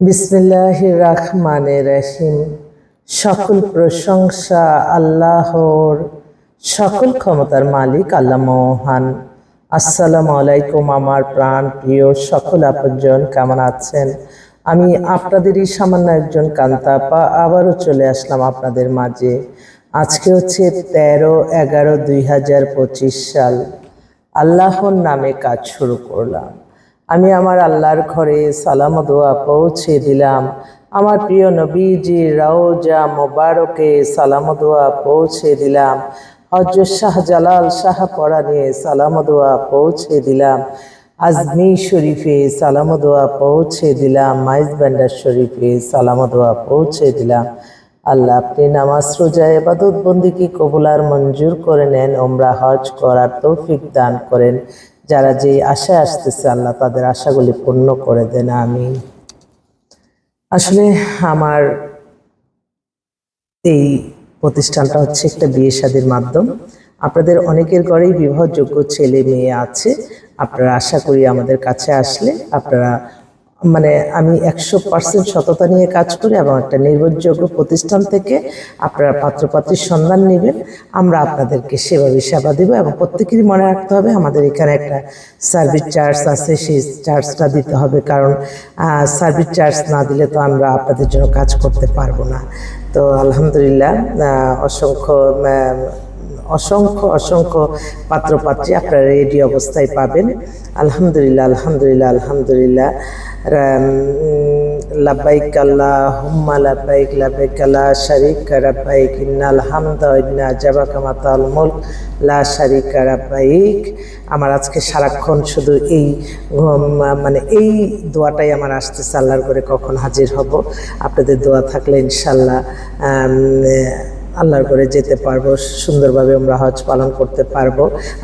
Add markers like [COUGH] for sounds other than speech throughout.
বিসমিল্লাহ রহমানের রহিম। সকল প্রশংসা আল্লাহর, সকল ক্ষমতার মালিক আল্লাহ মহান। আসসালামু আলাইকুম আমার প্রাণ প্রিয় সকল আপনজন, কেমন আছেন? আমি আপনাদেরই সামান্য একজন কান্তাপা, আবারও চলে আসলাম আপনাদের মাঝে। আজকে হচ্ছে তেরো এগারো দুই হাজার পঁচিশ সাল। আল্লাহর নামে কাজ শুরু করলাম। আমি আমার আল্লাহর ঘরে সালাম দোয়া পৌঁছে দিলাম। আমার প্রিয় নবীজি রাউজা মোবারকে সালাম দোয়া পৌঁছে দিলাম। হজরত শাহ জালাল শাহ পরানে সালাম দোয়া পৌঁছে দিলাম। আজমি শরীফে সালাম দোয়া পৌঁছে দিলাম। মাইজ ব্যান্ডার শরীফে সালাম দোয়া পৌঁছে দিলাম। আল্লাহ আপনি নামাজ, রোজা এবাদত বন্দিকে কবুলার মঞ্জুর করে নেন। ওমরা হজ করার তৌফিক দান করেন। যারা যে আশায় আসতেছে, আল্লাহ তাদের আশাগুলি পূর্ণ করে দেন আমি আসলে আমার এই প্রতিষ্ঠানটা হচ্ছে একটা বিয়ে শাদীর মাধ্যম। আপনাদের অনেকের ঘরেই বিবাহযোগ্য ছেলে মেয়ে আছে। আপনারা আশা করি আমাদের কাছে আসলে আপনারা মানে আমি একশো পার্সেন্ট সততা নিয়ে কাজ করি এবং একটা নির্ভরযোগ্য প্রতিষ্ঠান থেকে আপনারা পাত্রপাত্রীর সন্ধান নেবেন। আমরা আপনাদেরকে সেভাবে সেবা দেবো এবং প্রত্যেকেরই মনে রাখতে হবে, আমাদের এখানে একটা সার্ভিস চার্জ আছে, সেই চার্জটা দিতে হবে। কারণ সার্ভিস চার্জ না দিলে তো আমরা আপনাদের জন্য কাজ করতে পারব না। তো আলহামদুলিল্লাহ অসংখ্য অসংখ্য অসংখ্য পাত্রপাত্রী আপনারা রেডি অবস্থায় পাবেন। আলহামদুলিল্লাহ আলহামদুলিল্লাহ আলহামদুলিল্লাহ। লাব্বাইক আল্লাহ হুম্মা লাব্বাইক লাব্বাইক আল্লাহ শারিক রাব্বাইক, ইন্নাল হামদা ইন্না জাবাকা মাতাল মুলক, লা শারিক রাব্বাইক। আমার আজকে সারাক্ষণ শুধু এই মানে এই দোয়াটাই আমার আসতেছে, আল্লাহর করে কখন হাজির হব। আপনাদের দোয়া থাকলে ইনশাল্লাহ আল্লাহর করে যেতে পারব, সুন্দরভাবে আমরা হজ পালন করতে পারব।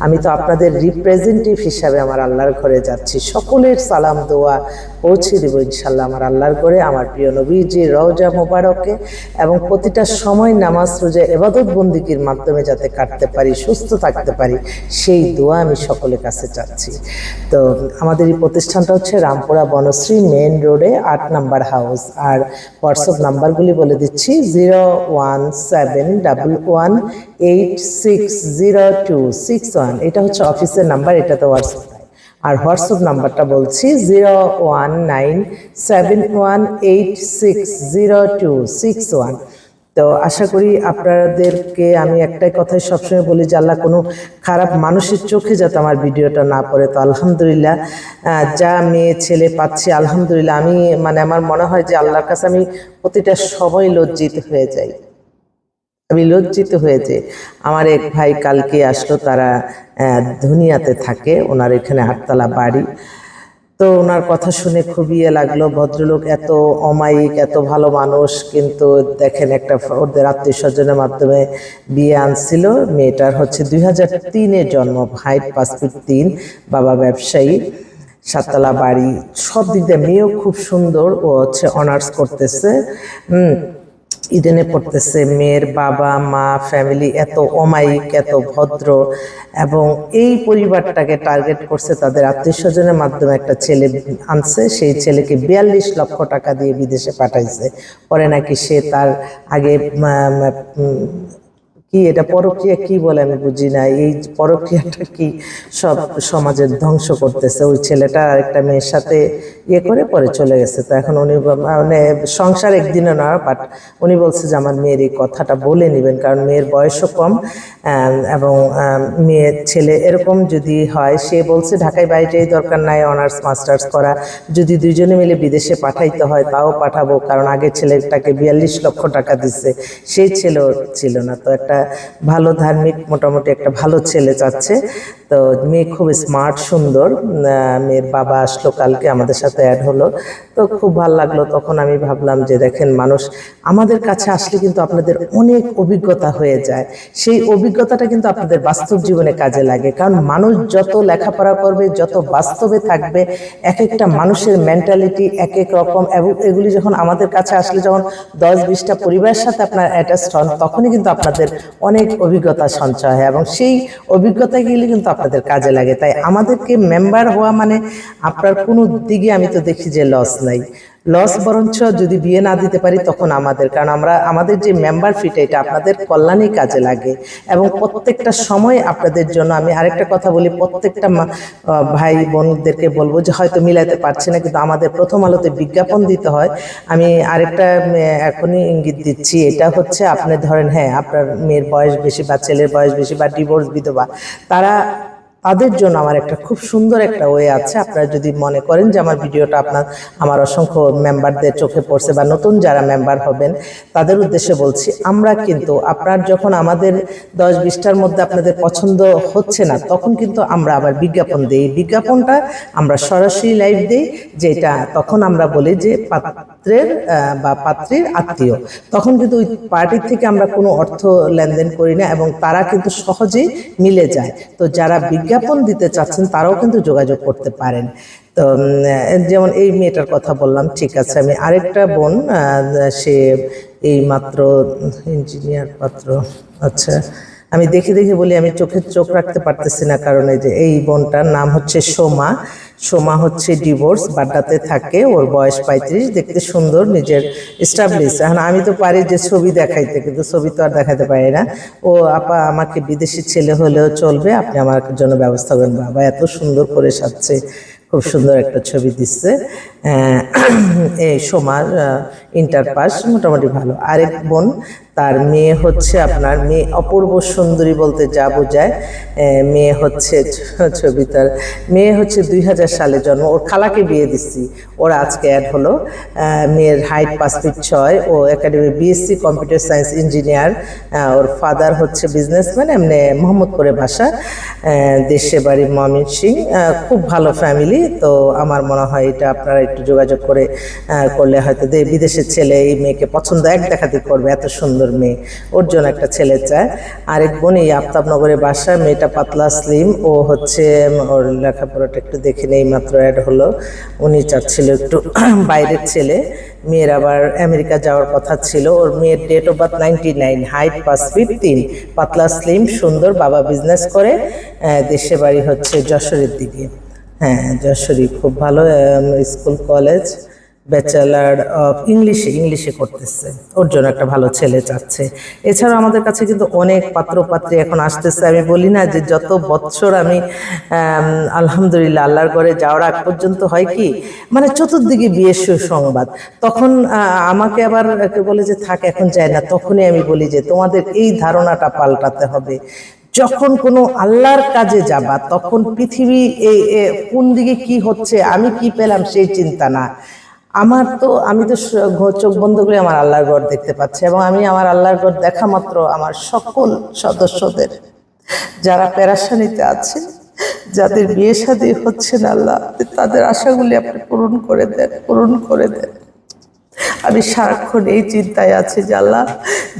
আমি তো আপনাদের রিপ্রেজেন্টেটিভ হিসাবে আমার আল্লাহর ঘরে যাচ্ছি। সকলের সালাম, দোয়া পৌঁছে দেবো ইনশাল্লাহ আমার আল্লাহর ঘরে। আমার প্রিয় নবীজি, রওজা মোবারকে এবং প্রতিটা সময় নামাজ, রোজা, এবাদত বন্দিকির মাধ্যমে যাতে কাটতে পারি, সুস্থ থাকতে পারি, সেই দোয়া আমি সকলের কাছে চাচ্ছি। তো আমাদের এই প্রতিষ্ঠানটা হচ্ছে রামপুরা বনশ্রী মেন রোডে আট নাম্বার হাউস। আর হোয়াটসঅ্যাপ নাম্বারগুলি বলে দিচ্ছি, zero one seven double one eight six zero two six one এটা হচ্ছে অফিসের নাম্বার এটা তো হোয়াটসঅ্যাপ আর হোয়াটসঅ্যাপ নাম্বারটা বলছি zero one nine seven one eight six zero two six one তো আশা করি আপনাদেরকে আমি একটাই কথাই সবসময় বলি যে আল্লাহ কোনো খারাপ মানুষের চোখে যাতে আমার ভিডিওটা না পড়ে। তো আলহামদুলিল্লাহ যা মেয়ে, ছেলে পাচ্ছি, আলহামদুলিল্লাহ। আমি মানে আমার মনে হয় যে আল্লাহর কাছে আমি প্রতিটা সময় লজ্জিত হয়ে যাই। আমি লজ্জিত হয়েছে। আমার এক ভাই কালকে আসলো, তারা ধুনিয়াতে থাকে, ওনার এখানে আটতলা বাড়ি। তো ওনার কথা শুনে খুবই ইয়ে লাগল, ভদ্রলোক এত অমায়িক, এত ভালো মানুষ, কিন্তু দেখেন একটা ওদের আত্মীয় স্বজনের মাধ্যমে বিয়ে আনছিল। মেয়েটার হচ্ছে দুই হাজার তিনে জন্ম হাইট ফিট তিন, বাবা ব্যবসায়ী, সাততলা বাড়ি, সব দিক দিয়ে মেয়েও খুব সুন্দর, ও হচ্ছে অনার্স করতেছে। ইডেনে পড়তেছে। মেয়ের বাবা, মা ফ্যামিলি এত অমায়িক, এত ভদ্র এবং এই পরিবারটাকে টার্গেট করছে তাদের আত্মীয় স্বজনের মাধ্যমে একটা ছেলে আনছে। সেই ছেলেকে বিয়াল্লিশ লক্ষ টাকা দিয়ে বিদেশে পাঠাইছে। পরে নাকি সে তার আগে কি এটা পরক্রিয়া কি বলে আমি বুঝি না। এই পরক্রিয়াটা কি সব সমাজের ধ্বংস করতেছে। ওই ছেলেটা একটা মেয়ের সাথে ইয়ে করে পরে চলে গেছে। তো এখন উনি মানে সংসার একদিনও না বাট উনি বলছে যে আমার মেয়ের এই কথাটা বলে নেবেন, কারণ মেয়ের বয়সও কম এবং মেয়ের ছেলে এরকম যদি হয়, সে বলছে ঢাকায় বাড়িটাই দরকার নাই, অনার্স, মাস্টার্স করা। যদি দুজনে মিলে বিদেশে পাঠাইতে হয়, তাও পাঠাবো, কারণ আগে ছেলেটাকে বিয়াল্লিশ লক্ষ টাকা দিচ্ছে সেই ছেলেও ছিল না। তো একটা ভালো ধার্মিক মোটামুটি একটা ভালো ছেলে চাচ্ছে তো মেয়ে খুব স্মার্ট সুন্দর। মেয়ের বাবা আসলো কালকে, আমাদের সাথে অ্যাড হলো। তো খুব ভালো লাগল। তখন আমি ভাবলাম যে, দেখেন মানুষ, আমাদের কাছে আসলে কিন্তু আপনাদের অনেক অভিজ্ঞতা হয়ে যায়। সেই অভিজ্ঞতাটা কিন্তু আপনাদের বাস্তব জীবনে কাজে লাগে। কারণ মানুষ যত লেখাপড়া করবে, যত বাস্তবে থাকবে এক একটা মানুষের মেন্টালিটি এক এক রকম এবং এগুলি যখন আমাদের কাছে আসলে যখন দশ বিশটা পরিবারের সাথে আপনার অ্যাটাচড হন, তখনই কিন্তু আপনাদের অনেক অভিজ্ঞতা সঞ্চয় হয় এবং সেই অভিজ্ঞতাগুলি কিন্তু আপনাদের কাজে লাগে। তাই আমাদেরকে মেম্বার হওয়া মানে আপনার কোনো দিকে আমি তো দেখি যে লস নাই। লস বরঞ্চ যদি বিয়ে না দিতে পারি তখন আমাদের, কারণ আমরা, আমাদের যে মেম্বার ফিটা এটা আপনাদের কল্যাণে কাজে লাগে। এবং প্রত্যেকটা সময় আপনাদের জন্য আমি আরেকটা কথা বলি, প্রত্যেকটা ভাই বোনদেরকে বলব যে হয়তো মিলাতে পারছি না, কিন্তু আমাদের প্রথম আলোতে বিজ্ঞাপন দিতে হয়। আমি আরেকটা এখনই ইঙ্গিত দিচ্ছি, এটা হচ্ছে আপনি ধরেন হ্যাঁ আপনার মেয়ের বয়স বেশি বা ছেলের বয়স বেশি বা ডিভোর্স বিধবা, তারা তাদের জন্য আমার একটা খুব সুন্দর একটা ওয়ে আছে। আপনারা যদি মনে করেন যে আমার ভিডিওটা আপনার, আমার অসংখ্য মেম্বারদের চোখে পড়ছে বা নতুন যারা মেম্বার হবেন, তাদের উদ্দেশ্যে বলছি, আমরা কিন্তু আপনার যখন আমাদের দশ বিশটার মধ্যে আপনাদের পছন্দ হচ্ছে না, তখন কিন্তু আমরা আবার বিজ্ঞাপন দিই। বিজ্ঞাপনটা আমরা সরাসরি লাইভ দিই, যেটা তখন আমরা বলি যে পাত্রের বা পাত্রীর আত্মীয়। তখন কিন্তু ওই পার্টির থেকে আমরা কোনো অর্থ লেনদেন করি না এবং তারা কিন্তু সহজেই মিলে যায়। তো যারা বিজ্ঞাপন দিতে চাচ্ছেন তারাও কিন্তু যোগাযোগ করতে পারেন। তো যেমন এই মেয়েটার কথা বললাম ঠিক আছে আমি আরেকটা বোন সে এই মাত্র ইঞ্জিনিয়ার পাত্র আচ্ছা আমি দেখে দেখে বলি আমি চোখের চোখ রাখতে পারতেছি না কারণে এই যে এই বোনটার নাম হচ্ছে সোমা। সোমা হচ্ছে ডিভোর্স বাড্ডাতে থাকে ওর বয়স পঁয়ত্রিশ, দেখতে সুন্দর, নিজের স্টাবলিশ এখন আমি তো পারি যে ছবি দেখাইতে, কিন্তু ছবি তো আর দেখাতে পারি না। ও আপা আমাকে বিদেশি ছেলে হলেও চলবে, আপনি আমার জন্য ব্যবস্থা করেন। বাবা এত সুন্দর করে সাজছে, খুব সুন্দর একটা ছবি দিচ্ছে। এই সোমার ইন্টার পাস মোটামুটি ভালো। আরেক বোন তার মেয়ে হচ্ছে আপনার মেয়ে অপূর্ব সুন্দরী বলতে যা বোঝায় মেয়ে হচ্ছে ছবি তার মেয়ে হচ্ছে দুই হাজার সালে জন্ম, ওর খালাকে বিয়ে দিচ্ছি ওরা আজকে অ্যাড হলো মেয়ের হাইট পাঁচ ফিট ছয়, ও academy BSc computer science engineer ওর ফাদার হচ্ছে বিজনেসম্যান এমনি মোহাম্মদপুরে ভাষা দেশে বাড়ি মমিন সিং খুব ভালো ফ্যামিলি তো আমার মনে হয় এটা আপনারা একটু যোগাযোগ করে করলে হয়তো বিদেশের ছেলে এই মেয়েকে পছন্দ এক দেখাতে করবে, এত সুন্দর মেয়ে ওর জন্য একটা ছেলে চায়। আরেক বোন এই আফতাবনগরে বাসা মেয়েটা পাতলা স্লিম ও হচ্ছে ওর লেখাপড়াটা একটু দেখে নেই, মাত্র অ্যাড হলো। উনি চাচ্ছিল একটু [CLEARS THROAT] বাইরের ছেলে। মেয়ের আবার আমেরিকা যাওয়ার কথা ছিল। ওর মেয়ের date of birth ninety nine height পাঁচ ফিট তিন। পাতলা স্লিম সুন্দর, বাবা বিজনেস করে। দেশে বাড়ি হচ্ছে যশোরের দিকে। হ্যাঁ যশোরী খুব ভালো স্কুল কলেজ ব্যাচেলার অফ ইংলিশে ইংলিশে করতেছে। ওর জন্য একটা ভালো ছেলে চাচ্ছে। এছাড়াও আমাদের কাছে কিন্তু অনেক পাত্র পাত্রী এখন আসতেছে। আমি বলি না যে যত বৎসর আমি আলহামদুলিল্লাহ, আল্লাহর ঘরে যাওয়ার আগ পর্যন্ত হয় কি? মানে চতুর্দিকে বিয়ের সুসংবাদ। তখন আমাকে আবার বলে যে, থাক, এখন যায় না। তখনই আমি বলি যে, তোমাদের এই ধারণাটা পাল্টাতে হবে। যখন কোনো আল্লাহর কাজে যাবা, তখন পৃথিবী এই কোন দিকে কি হচ্ছে, আমি কি পেলাম সেই চিন্তা না। আমার তো, আমি তো চোখ বন্ধ করে আমার আল্লাহর ঘর দেখতে পাচ্ছি এবং আমি আমার আল্লাহর ঘর দেখা মাত্র আমার সকল সদস্যদের। যারা প্যারাসানিতে আছে যাদের বিয়ে শাদী হচ্ছে না আল্লাহ, তাদের আশাগুলি আপনি পূরণ করে দেন, পূরণ করে দেন। আমি সারাক্ষণ এই চিন্তায় আছি যে আল্লাহ,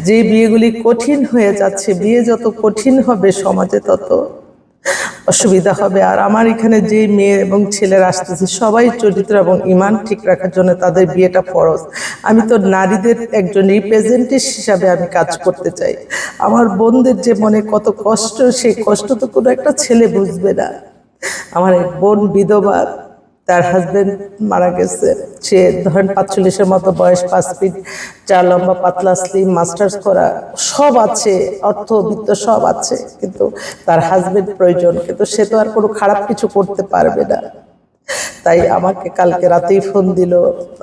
যে বিয়েগুলি কঠিন হয়ে যাচ্ছে, বিয়ে যত কঠিন হবে সমাজে তত অসুবিধা হবে। আর আমার এখানে যে মেয়ে এবং ছেলেরা আসতেছে, সবাই চরিত্র এবং ইমান ঠিক রাখার জন্য তাদের বিয়েটা ফরজ। আমি তো নারীদের একজন রিপ্রেজেন্টেটিভ হিসাবে আমি কাজ করতে চাই। আমার বোনদের যে মনে কত কষ্ট, সেই কষ্ট তো কোনো একটা ছেলে বুঝবে না। আমার এক বোন বিধবা তার হাজবেন্ড মারা গেছে। সে ধরেন পাঁচচল্লিশের মতো বয়স, পাঁচ ফিট চার, লম্বা, পাতলা স্লিম মাস্টার্স করা সব আছে অর্থ বিত্ত সব আছে, কিন্তু তার হাজবেন্ড প্রয়োজন, কিন্তু সে তো আর কোনো খারাপ কিছু করতে পারবে না। তাই আমাকে কালকে রাতেই ফোন দিল,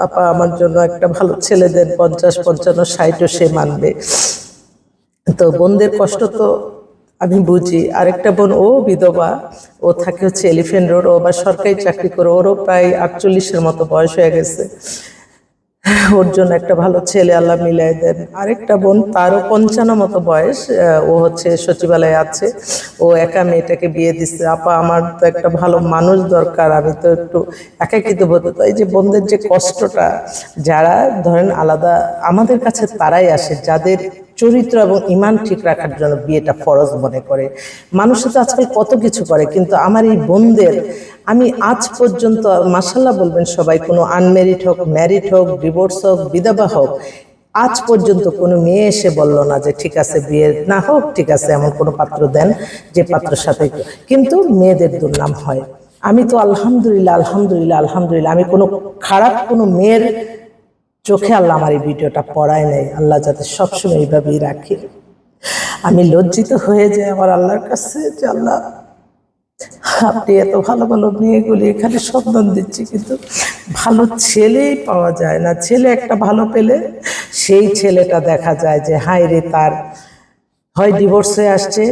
আপা, আমার জন্য একটা ভালো ছেলে দেন, পঞ্চাশ, পঞ্চান্ন, ষাটও সে মানবে। তো বোনদের কষ্ট তো আমি বুঝি আরেকটা বোন ও বিধবা। ও থাকে হচ্ছে এলিফেন্ট রোড ও আবার সরকারি চাকরি করে, ওরও প্রায় আটচল্লিশের মতো বয়স হয়ে গেছে। ওর জন্য একটা ভালো ছেলে আল্লাহ মিলাই দেন। আরেকটা বোন তারও পঞ্চান্ন মতো বয়স ও হচ্ছে সচিবালয়ে আছে। ও একা মেয়েটাকে বিয়ে দিচ্ছে আপা, আমার তো একটা ভালো মানুষ দরকার, আমি তো একটু একাকিত বোধ এই যে বোনদের যে কষ্টটা, যারা ধরেন আলাদা, আমাদের কাছে তারাই আসে, যাদের চরিত্র এবং ইমান ঠিক রাখার জন্য বিয়েটা ফরজ মনে করে। মানুষে তো আজকাল কত কিছু করে, কিন্তু আমার এই বোনদের, আমি আজ পর্যন্ত মাসাল্লাহ বলবেন সবাই, কোনো আনম্যারিড হোক ম্যারিড হোক ডিভোর্স হোক, বিধবা হোক, আজ পর্যন্ত কোনো মেয়ে এসে বলল না যে, ঠিক আছে, বিয়ে না হোক, ঠিক আছে, এমন কোনো পাত্র দেন যে পাত্রের সাথে কিন্তু মেয়েদের দুর্নাম হয়। আমি তো আলহামদুলিল্লাহ আলহামদুলিল্লাহ আলহামদুলিল্লাহ, আমি কোনো খারাপ কোনো মেয়ের চোখে আল্লাহ আমার এই ভিডিওটা পড়ায় নাই আল্লাহ যাতে সবসময় এইভাবেই রাখে। আমি লজ্জিত হয়ে যাই আমার আল্লাহর কাছে যে আল্লাহ আপনি এত ভালো ভালো মেয়েগুলি এখানে সন্ধান দিচ্ছি কিন্তু ভালো ছেলেই পাওয়া যায় না। ছেলে একটা ভালো পেলে সেই ছেলেটা দেখা যায় যে হাই রে তার হয় ডিভোর্সে আসছে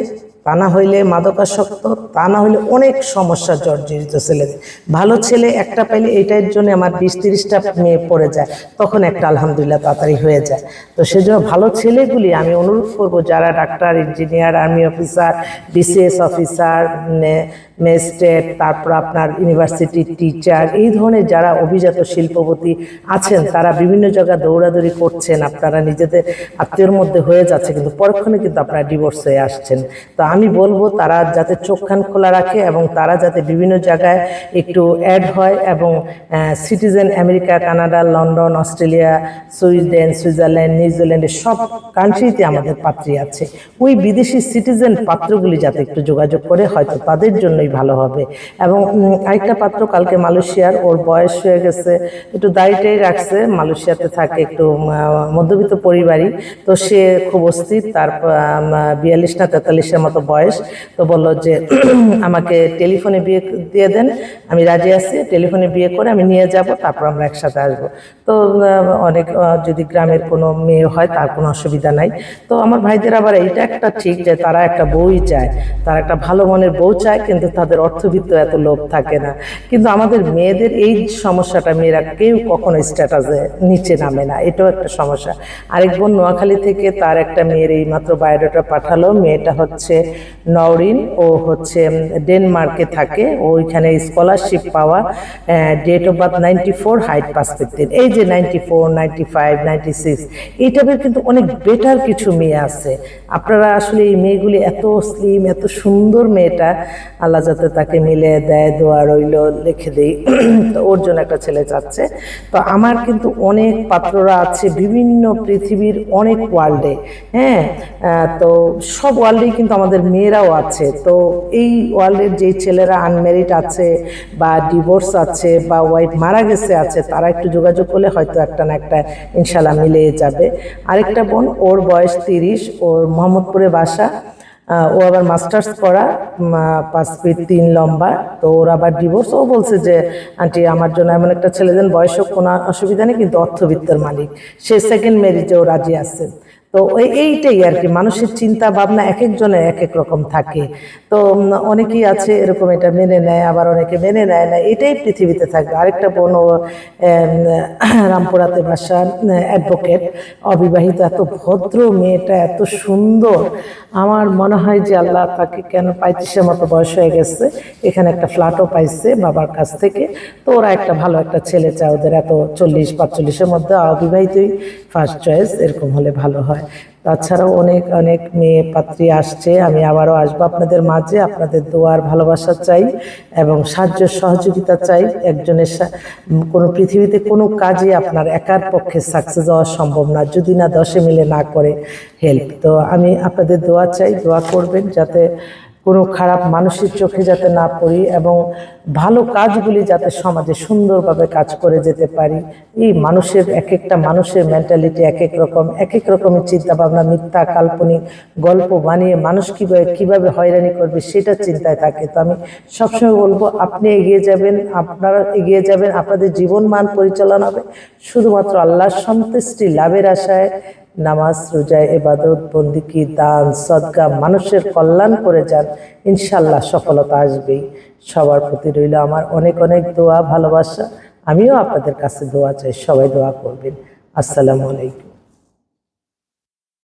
তা না হইলে মাদকাসক্ত, তা না হইলে অনেক সমস্যা জর্জরিত ছেলেদের ভালো ছেলে একটা পাইলে এইটার জন্য আমার বিশ তিরিশটা মেয়ে পড়ে যায়, তখন একটা আলহামদুলিল্লাহ তাড়াতাড়ি হয়ে যায়। তো সেজন্য ভালো ছেলেগুলি, আমি অনুরোধ করব, যারা doctor, engineer, army officer, BCS officer magistrate তারপর আপনার ইউনিভার্সিটির টিচার এই ধরনের যারা অভিজাত শিল্পপতি আছেন তারা বিভিন্ন জায়গায় দৌড়াদৌড়ি করছেন আপনারা নিজেদের আত্মীয়র মধ্যে হয়ে যাচ্ছে কিন্তু পরক্ষণে কিন্তু আপনারা ডিভোর্স হয়ে আসছেন। তো আমি বলব তারা যাতে চোখ কান খোলা রাখে এবং তারা যাতে বিভিন্ন জায়গায় একটু অ্যাড হয় এবং citizen America Canada London Australia Sweden Switzerland নিউজিল্যান্ডের সব কান্ট্রিতে আমাদের পাত্রী আছে। ওই বিদেশি সিটিজেন পাত্রগুলি যাতে একটু যোগাযোগ করে হয়তো তাদের জন্যই ভালো হবে। এবং আরেকটা পাত্র কালকে মালয়েশিয়ার, ওর বয়স হয়ে গেছে, একটু দাড়িটাই রাখছে, মালয়েশিয়াতে থাকে একটু মধ্যবিত্ত পরিবারই। তো সে খুব অস্থির, তার বিয়াল্লিশ না তেতাল্লিশের মতো বয়স। তো বলল যে, [CLEARS THROAT] আমাকে টেলিফোনে বিয়ে দিয়ে দেন, আমি রাজি আছি, টেলিফোনে বিয়ে করে আমি নিয়ে যাব, তারপর আমরা একসাথে আসব। তো অনেক যদি গ্রামের কোনো মেয়ে হয়, তার কোনো অসুবিধা নাই। তো আমার ভাইদের আবার এইটা একটা ঠিক যে, তারা একটা বউই চায়, তারা একটা ভালো মনের বউ চায়, কিন্তু তাদের অর্থবিত্ত এত লোভ থাকে না। কিন্তু আমাদের মেয়েদের এই সমস্যাটা, মেয়েরা কেউ কখনো স্ট্যাটাসে নিচে নামে না। এটাও একটা সমস্যা। আরেক বোন নোয়াখালী থেকে তার একটা মেয়ের এই মাত্র বায়োডাটা পাঠালো। মেয়েটা হচ্ছে নওরিন, ও হচ্ছে ডেনমার্কে থাকে। ওইখানে স্কলারশিপ পাওয়া date of birth ninety four height pass এই যে ninety four ninety five ninety six এই টাইপের কিন্তু অনেক বেটার কিছু মেয়ে আছে। আপনারা আসলে এই মেয়েগুলি এত স্লিম এত সুন্দর মেয়েটা, আল্লাহ যাতে তাকে মিলে দেয়, দোয়া রইল, লিখে দেই। তো ওর জন্য একটা ছেলে চাচ্ছে তো আমার কিন্তু অনেক পাত্ররা আছে বিভিন্ন পৃথিবীর অনেক ওয়ার্ল্ডে হ্যাঁ? তো সব ওয়ার্ল্ডেই কিন্তু আমাদের মেয়েরাও আছে। তো এই ওয়ার্ল্ডের যেই ছেলেরা আনমেরিড আছে বা ডিভোর্স আছে বা ওয়াইফ মারা গেছে আছে, তারা একটু যোগাযোগ করলে হয়তো একটা না একটা ইনশাল্লাহ মিলে যাবে। আরেকটা বোন, ওর বয়স তিরিশ, ওর মোহাম্মদপুরে বাসা। ও আবার মাস্টার্স করা পাঁচ ফিট তিন লম্বা, তো ওর আবার ডিভোর্স ও বলছে যে, আন্টি, আমার জন্য এমন একটা ছেলে দেন বয়সও কোনো অসুবিধা নেই, কিন্তু অর্থবিত্তের মালিক। সে সেকেন্ড ম্যারিজেও রাজি আছে। তো এইটাই আর কি, মানুষের চিন্তা ভাবনা এক একজনের এক এক রকম থাকে। তো অনেকেই আছে এরকম এটা মেনে নেয়, আবার অনেকে মেনে নেয় না, এটাই পৃথিবীতে থাকবে। আরেকটা বোন রামপুরাতে বাসা অ্যাডভোকেট অবিবাহিত, এত ভদ্র মেয়েটা, এত সুন্দর। আমার মনে হয় যে আল্লাহ তাকে কেন পঁয়ত্রিশের মতো বয়স হয়ে গেছে, এখানে একটা ফ্ল্যাটও পাইছে বাবার কাছ থেকে। তো ওরা একটা ভালো একটা ছেলে চায়, ওদের এত চল্লিশ, পাঁচচল্লিশের মধ্যে অবিবাহিতই ফার্স্ট চয়েস এরকম হলে ভালো হয়। তাছাড়াও অনেক অনেক মেয়ে পাত্রী আসছে। আমি আবারও আসব আপনাদের মাঝে। আপনাদের দোয়ার ভালোবাসা চাই এবং সাহায্য সহযোগিতা চাই। একজনের কোনো পৃথিবীতে কোনো কাজে আপনার একার পক্ষে সাকসেস হওয়া সম্ভব না। যদি না দশে মিলে না করে হেল্প তো আমি আপনাদের দোয়া চাই, দোয়া করবেন যাতে কোনো খারাপ মানুষের চোখে যাতে না পড়ি এবং ভালো কাজগুলি যাতে সমাজে সুন্দরভাবে কাজ করে যেতে পারি। এই মানুষের এক একটা মানুষের মেন্টালিটি এক এক রকম এক এক রকমের চিন্তাভাবনা, মিথ্যা, কাল্পনিক গল্প বানিয়ে মানুষ কীভাবে কীভাবে হয়রানি করবে সেটা চিন্তায় থাকে। তো আমি সবসময় বলব, আপনি এগিয়ে যাবেন, আপনারা এগিয়ে যাবেন, আপনাদের জীবন মান পরিচালনা হবে। শুধুমাত্র আল্লাহর সন্তুষ্টি, লাভের আশায় নামাজ রোজা এবাদত বন্দিকি দান, সদগা, মানুষের কল্যাণ করে যান, ইনশাল্লাহ সফলতা আসবেই। সবার প্রতি রইল আমার অনেক অনেক দোয়া, ভালোবাসা। আমিও আপনাদের কাছে দোয়া চাই, সবাই দোয়া করবেন। আসসালামু আলাইকুম।